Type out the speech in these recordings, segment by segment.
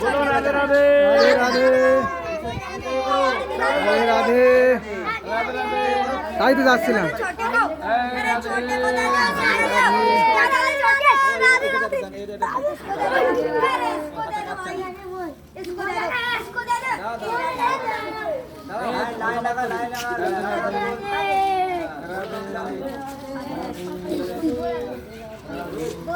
बोलो राधे राधे राधे राधे राधे তাই তো যাচ্ছিলাম লাইন লাগা লাইন লাগা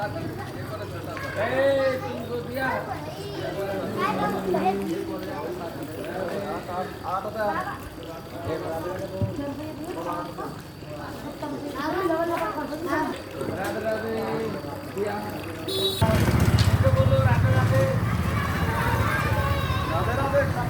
রাধে রাধে রাধে রাধে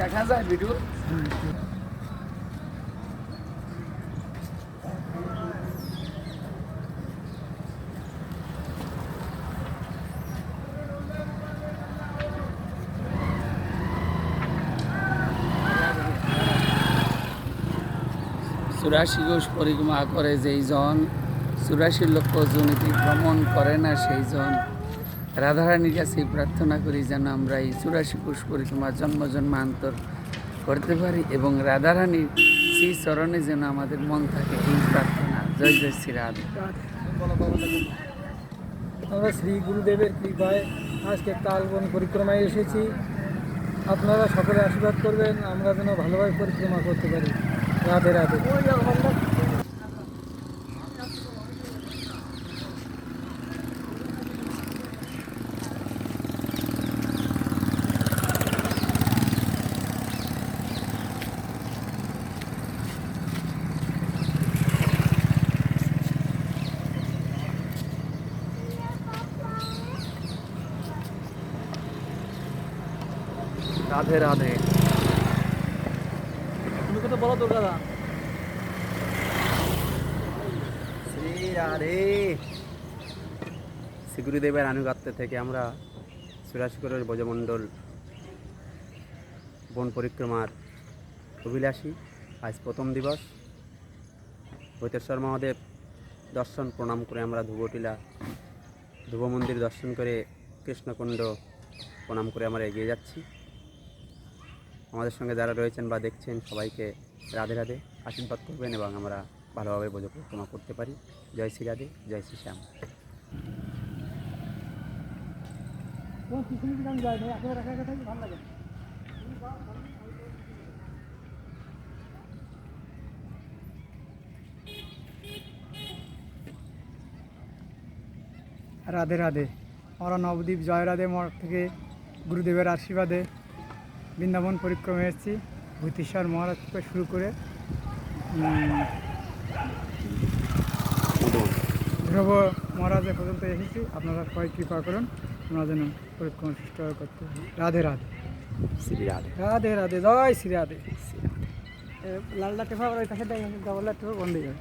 দেখা যায় ভিডিও। চুরাশি কোষ পরিক্রমা করে যেই জন চুরাশি লক্ষ জনীতি ভ্রমণ করে না সেই জন রাধারানীর কাছে প্রার্থনা করি যেন আমরা এই চুরাশি কোষ পরিক্রমা জন্ম জন্মান্তর করতে পারি এবং রাধারানীর সেই চরণে যেন আমাদের মন থাকে এই প্রার্থনা। জয় জয় শ্রী রাধা। আমরা শ্রী গুরুদেবের কৃপায় আজকে তালবন পরিক্রমায় এসেছি। আপনারা সকলে আশীর্বাদ করবেন, আমরা যেন ভালোভাবে পরিক্রমা করতে পারি। রাধে রাধে। রাধে রাধে। তুমি কত বলো তোর দাদা? শ্রী রাধে। শ্রী গুরুদেবের আনুগত্য থেকে আমরা সুরাশিকরের ব্রজমণ্ডল বন পরিক্রমার অভিলাষী। আজ প্রথম দিবস। ভৈতেশ্বর মহাদেব দর্শন প্রণাম করে আমরা ধুবটিলা ধুব মন্দির দর্শন করে কৃষ্ণকুণ্ড প্রণাম করে আমরা এগিয়ে যাচ্ছি। আমাদের সঙ্গে যারা রয়েছেন বা দেখছেন, সবাইকে রাধে রাধে আশীর্বাদ করবেন এবং আমরা ভালোভাবে বোঝা পরিক্রমা করতে পারি। জয় শ্রী রাধে, জয় শ্রী শ্যাম। রাধে রাধে। আমরা নবদ্বীপ জয় রাধে মঠ থেকে গুরুদেবের আশীর্বাদে বৃন্দাবন পরিক্রমে এসেছি। ভূতিশ্বর মহারাজ থেকে শুরু করে ধ্রুব মহারাজের পর্যন্ত এসেছি। আপনারা সবাই কৃপা করুন আমরা যেন পরিক্রমা সুষ্ঠুভাবে করতে রাধে রাধে। শ্রী রাধে। রাধে রাধে জয় শ্রী রাধে। লালটা টেপা ওই পাশে ডবল টেপা বন্ধ হয়ে যাবে।